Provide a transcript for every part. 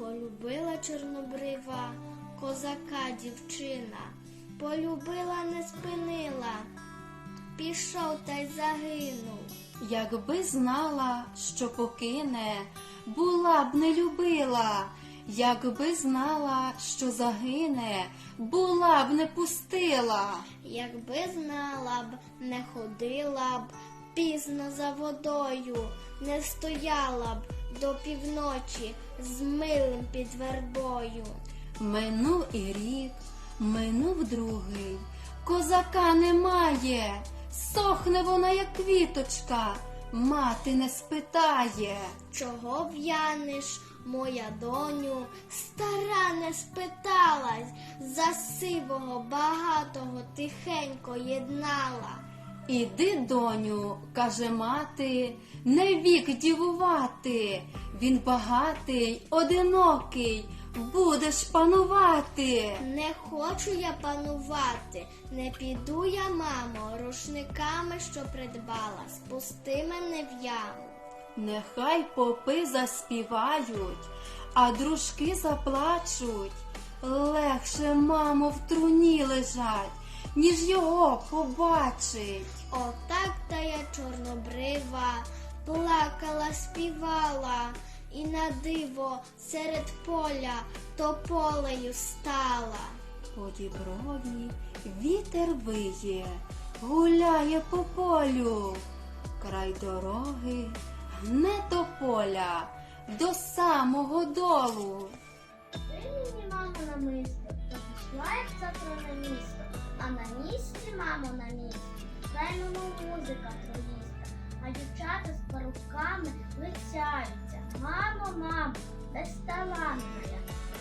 Полюбила чорнобрива козака дівчина, полюбила, не спинила, пішов та й загинув. Якби знала, що покине, була б не любила. Якби знала, що загине, була б не пустила. Якби знала б, не ходила б пізно за водою, не стояла б до півночі з милим під вербою. Минув і рік, минув другий, козака немає, сохне вона, як квіточка, мати не спитає. Чого в'яниш, моя доню, стара не спиталась, за сивого багатого тихенько єднала. Іди, доню, каже мати, не вік дівувати. Він багатий, одинокий, будеш панувати. Не хочу я панувати, не піду я, мамо, рушниками, що придбала, спусти мене в яму. Нехай попи заспівають, а дружки заплачуть. Легше, мамо, в труні лежать, ніж його побачить. Отак та я чорнобрива, плакала, співала, і на диво серед поля тополею стала. По діброві вітер виє, гуляє по полю, край дороги гне тополя до самого долу. Музика троїста, а дівчата з парубками лицяються. Мамо, мамо, безталанна я.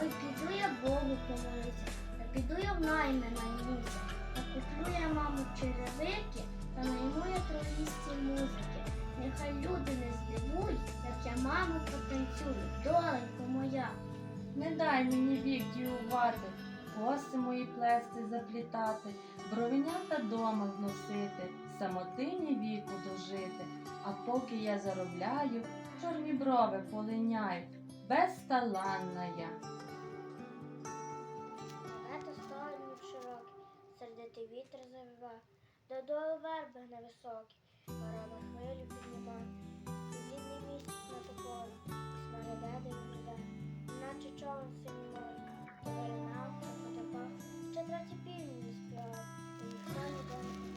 Ой, піду я Богу помолюся, та піду я в найми наймуся, та куплю я, мамо, черевики, та найму я троїсті музики. Нехай люди не здивують, як я, мамо, потанцюю, доленько моя. Не дай мені вік дівувати, коси мої плести заплітати, бровенята дома зносити, самотині віку дожити. А поки я заробляю, чорні брови полиняють, безталанна я. Лето столів широкий, сердитий вітер завива, додолу верби невисокі, ворона хвилю підніма, і вільний місяць на тополі, смереде виглядає, наче човен синій море, то виринав, та потопав, ще треті півні не співав, і ніхто ніде не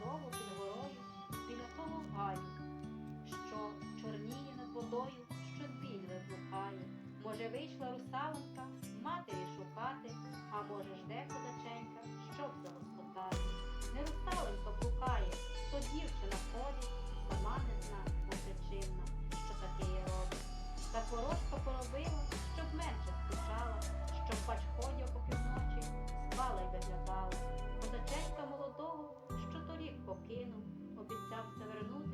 та худобу під горою біля того гаю, що чорніє над водою, що біль виблукає. Може, вийшла русалонька матері шукати, а може, жде козаченька, щоб загоспотати. Не русалонька блукає, то дівчина ходить, сама не зна, непричинна, що таке є робить. Та ворожка поробила, покинув, обіцявся вернутися,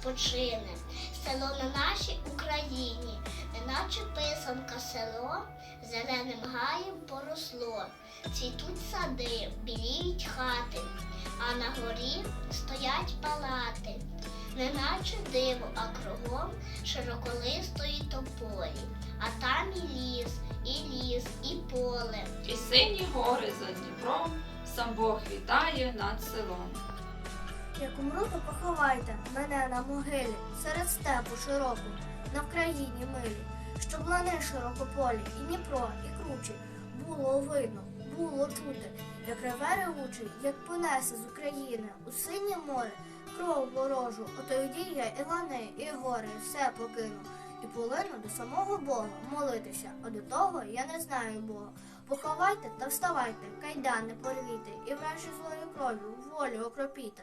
відпочине, село на нашій Україні, неначе писанка село, зеленим гаєм поросло. Цвітуть сади, біліють хати, а на горі стоять палати, неначе диво, а кругом широколистої тополі, а там і ліс, і ліс, і поле. І сині гори за Дніпром сам Бог вітає над селом. Як умру, то поховайте мене на могилі, серед степу широку, на Вкраїні милі, щоб лани широкополі, і Дніпро, і кручі було видно, було чути, як реве ревучий, як понесе з України у синє море, кров ворожу, ото тоді я і лани, і гори, все покину. І полину до самого Бога молитися, а до того я не знаю Бога. Поховайте та вставайте, кайдани порвіте, і врешті злою кров'ю волю окропіте.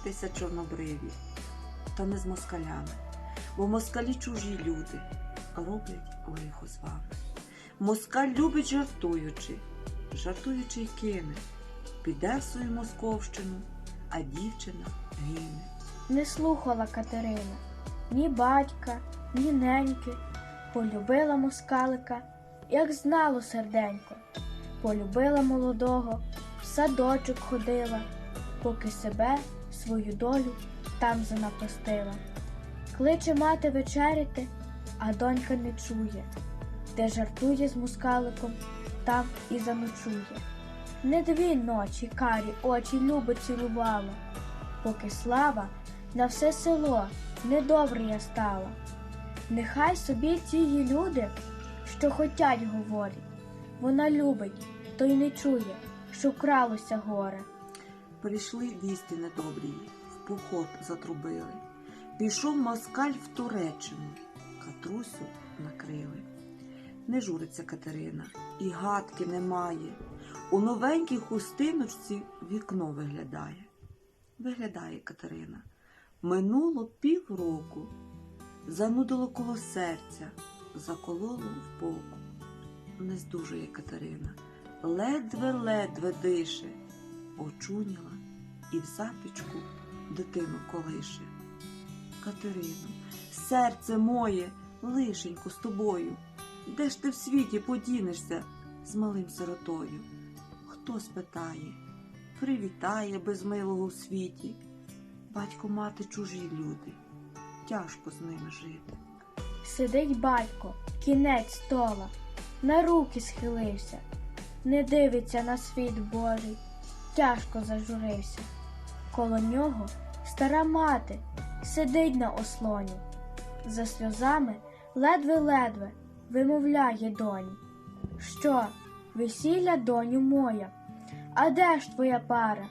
Кохайтеся чорнобриві, та не з москалями, бо москалі чужі люди роблять лихо з вами. Москаль любить жартуючи, жартуючи й кине, піде в свою московщину, а дівчина гине. Не слухала Катерина ні батька, ні неньки. Полюбила москалика, як знало серденько. Полюбила молодого, в садочок ходила, поки себе, свою долю там занапастила. Кличе мати вечеряти, а донька не чує, де жартує з москаликом, там і заночує. Не дві ночі карі очі любо цілувала, поки слава на все село недобре я стала. Нехай собі ті люди, що хотять говорять, вона любить, то й не чує, що вкралося горе. Прийшли вісті недобрі, в поход затрубили. Пішов москаль в Туреччину, Катрусю накрили. Не журиться Катерина, і гадки немає. У новенькій хустиночці вікно виглядає. Виглядає Катерина. Минуло півроку, занудило коло серця, закололо в боку. Не здужує Катерина, ледве-ледве дише, очуняла і в запічку дитину колише. Катерино, серце моє, лишенько з тобою, де ж ти в світі подінешся з малим сиротою? Хто спитає, привітає безмилого в світі. Батько мати чужі люди, тяжко з ними жити. Сидить батько, кінець стола, на руки схилився, не дивиться на світ Божий, тяжко зажурився. Коло нього стара мати сидить на ослоні, за сльозами ледве-ледве вимовляє доні. Що, весілля, доню моя? А де ж твоя пара?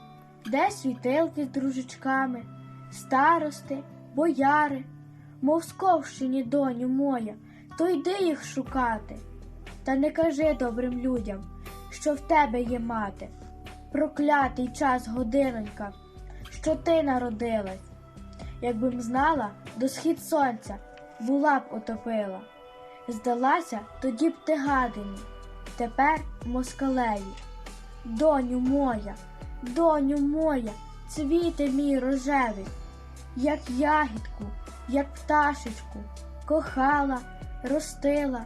Де світилки з дружечками, старости, бояри? Московщині, доню моя, то йди їх шукати. Та не кажи добрим людям, що в тебе є мати. Проклятий час годинонька, що ти народилась. Якби м знала, до схід сонця була б отопила. Здалася тоді б ти гадині, тепер москалеві. Доню моя, доню моя, цвіте мій рожевий, як ягідку, як пташечку, кохала, ростила.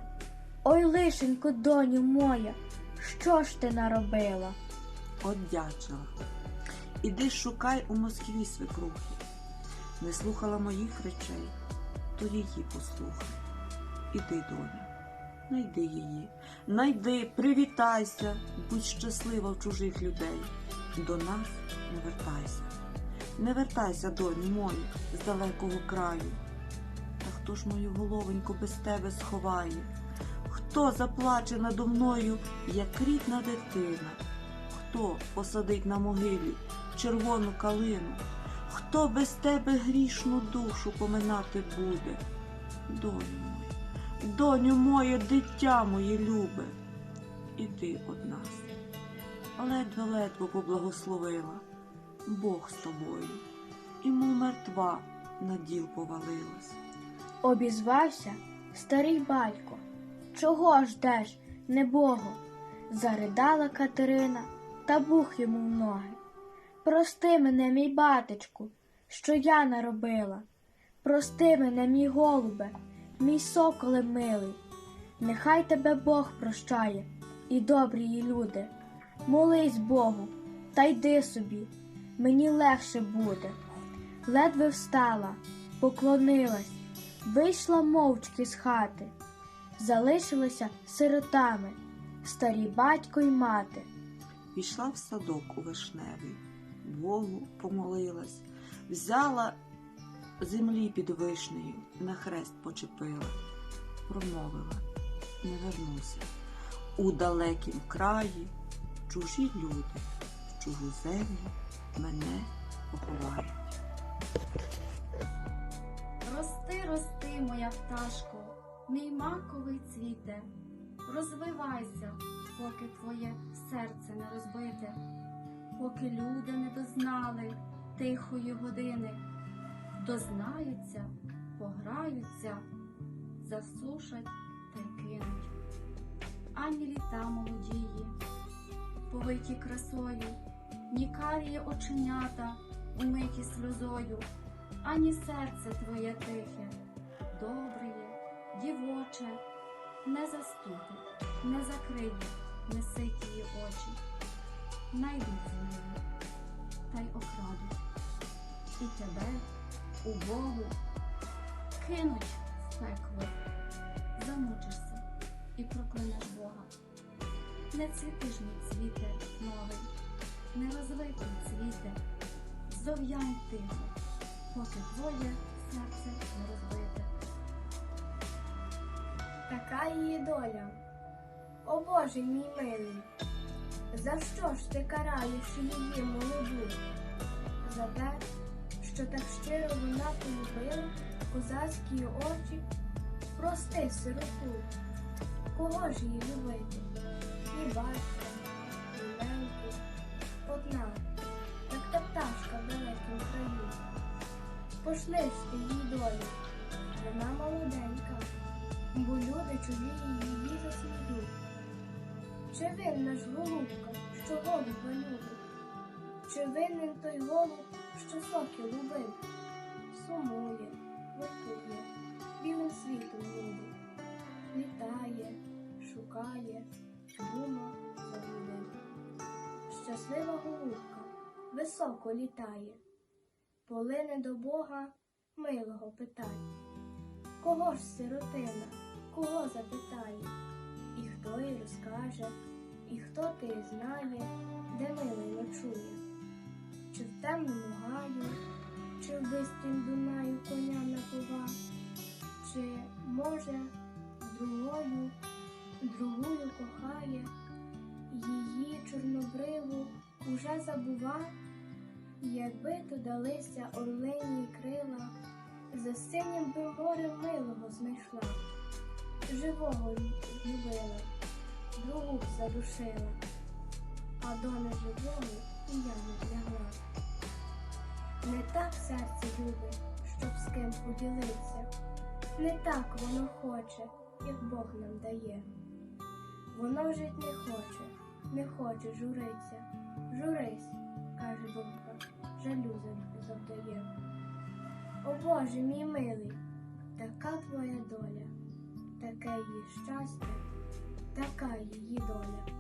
Ой, лишенько, доню моя, що ж ти наробила? Одячила. Іди шукай у Москві свекрухи. Не слухала моїх речей, то її послухай. Іди, доня, найди її, найди, привітайся, будь щаслива в чужих людей. До нас не вертайся. Не вертайся, доню мою, з далекого краю. Та хто ж мою головоньку без тебе сховає? Хто заплаче надо мною, як рідна дитина? Хто посадить на могилі червону калину? Хто без тебе грішну душу поминати буде? Доню моя, доню моє, дитя моє любе, іди од нас. Ледве-ледве поблагословила Бог з тобою, і мертва на діл повалилась. Обізвався старий батько. Чого ждеш, небого? Заридала Катерина та бух йому в ноги. Прости мене, мій батечку, що я наробила. Прости мене, мій голубе, мій соколе милий. Нехай тебе Бог прощає і добрі її люди. Молись Богу, та йди собі, мені легше буде. Ледве встала, поклонилась, вийшла мовчки з хати, залишилися сиротами, старі батько й мати. Пішла в садок у вишневий, Богу помолилась, взяла землі під вишнею, на хрест почепила, промовила, не вернуся. У далекім краї чужі люди, в чужу землю мене поховають. Рости, рости, моя пташко, мій маковий цвіте, розвивайся, поки твоє серце не розбите, поки люди не дознали тихої години, дознаються, пограються, засушать та й кинуть. Ані літа молодії, повиті красою, ні карії оченята, умиті сльозою ані серце твоє тихе, добреє, дівоче, не заступить, не закриє, не ситі її очі, найдуть за ними, та й окрадуть. І тебе, убогу, кинуть в пекло, замучишся і проклянеш Бога. Не цвіти ж мій цвіте новий, не розвитий цвіте, зов'янь тихо поки твоє серце не розбите. Така її доля. О Боже мій милий, за що ж ти караєш її молоду? За те, що так щиро вона полюбила козацькі очі, прости сироту, кого ж її любити? Ні батька, ні неньки, одна, як та пташка в далекім краю. Пошли ж ти їй долю, вона молоденька, бо люди чужі її засміють. Чи винна ж голубка, що голуба любить? Чи винен той голуб, що соки любив? Сумує, вартує, білим світом любить, літає, шукає, дума завжди. Щаслива голубка високо літає, полине до Бога милого питає. Кого ж сиротина, кого запитає? І хто їй розкаже, і хто ти знає, де милий ночує? Чи в темному гаю, чи в бистрім Дунаю коня напова, чи, може, другою, другою кохає, її чорнобриву уже забува, якби то далися орлині крила, за синім би морем милого знайшла, живого любила, другу задушила, а до неживого і я не лягла. Не так серце любить, щоб з ким поділитися, не так воно хоче, як Бог нам дає. Воно жить не хоче, не хоче журиться. Журись, каже думка, жалю завдає. О Боже мій милий, така твоя доля, таке її щастя, така її доля.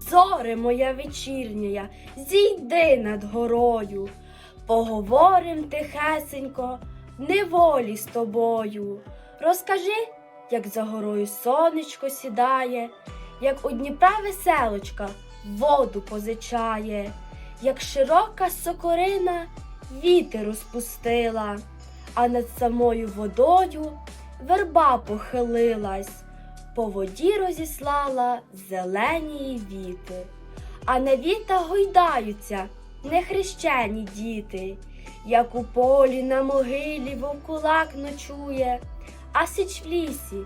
Зоре моя вечірня, зійди над горою, поговорим тихесенько в неволі з тобою. Розкажи, як за горою сонечко сідає, як у Дніпра веселочка воду позичає, як широка сокорина вітер розпустила, а над самою водою верба похилилась, по воді розіслала зелені віти, а на вітах гойдаються нехрещені діти, як у полі на могилі вовкулак ночує, а січ в лісі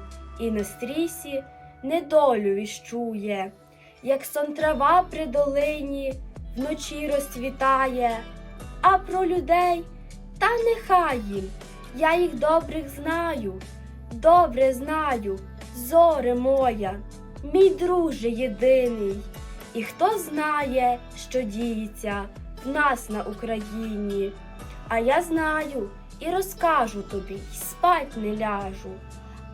і на стрісі недолю віщує, як сон трава при долині вночі розцвітає, а про людей та нехай їм, я їх добрих знаю, добре знаю, зоре моя, мій друже єдиний. І хто знає, що діється в нас на Україні? А я знаю і розкажу тобі, й спать не ляжу.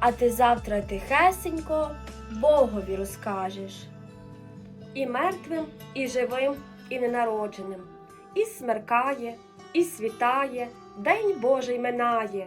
А ти завтра тихесенько Богові розкажеш. і мертвим, і живим, і ненародженим. І смеркає, і світає, день Божий минає,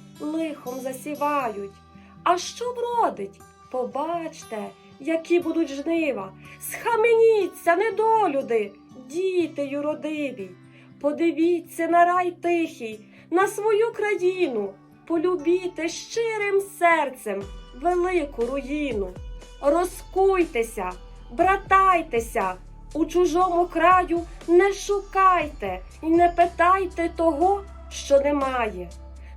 лихом засівають. А що вродить? Побачте, які будуть жнива, схаменіться, недолюди, діти юродиві. Подивіться на рай тихий, на свою країну, полюбіте щирим серцем велику руїну. Розкуйтеся, братайтеся, у чужому краю не шукайте і не питайте того, що немає.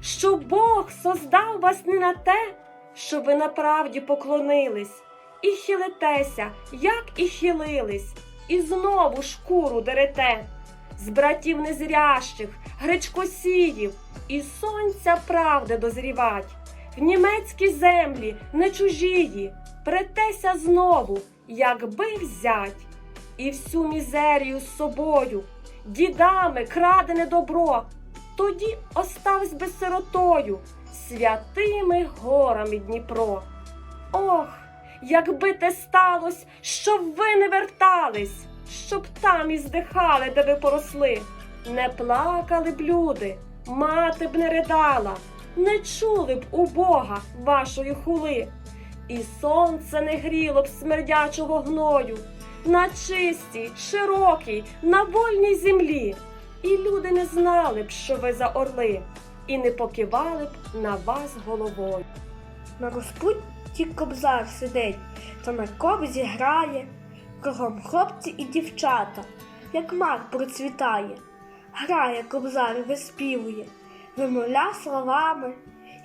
що Бог создав вас не на те, щоб ви на правді поклонились, і хилитеся, як і хилились, і знову шкуру дерете з братів незрящих, гречкосіїв, і сонця правди дозрівать. В німецькій землі не чужії, претеся знову, якби взять, і всю мізерію з собою, дідами крадене добро, тоді оставсь би сиротою, святими горами Дніпро. Ох, якби те сталось, щоб ви не вертались, щоб там і здихали, де ви поросли, не плакали б люди, мати б не ридала, не чули б у Бога вашої хули, і сонце не гріло б смердячого гною на чистій, широкій, на вольній землі, і люди не знали б, що ви за орли, і не покивали б на вас головою. На розпутті кобзар сидить, та на кобзі грає, кругом хлопці і дівчата, як мак процвітає, грає кобзар, виспівує, вимовля словами,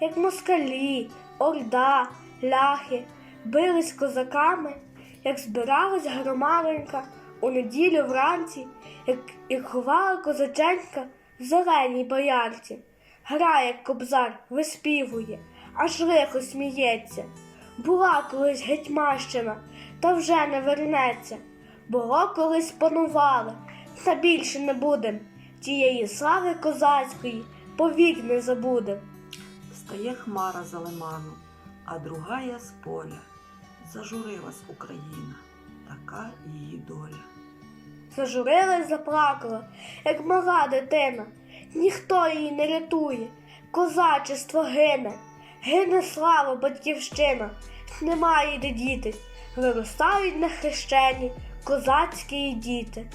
як москалі, орда, ляхи, бились козаками, як збиралась громадонька у неділю вранці, як і ховала козаченька в зеленій боярці. Грає кобзар, виспівує, аж лихо сміється. Була колись гетьмащина, та вже не вернеться. Було колись панували, та більше не будем. Тієї слави козацької повік не забудем. Стає хмара за лиману, а другая з поля. Зажурилась Україна, така її доля. Зажурилась, заплакала, як мала дитина. Ніхто її не рятує, козачество гине, гине слава батьківщина, немає де діти, виростають на хрещені козацькі діти.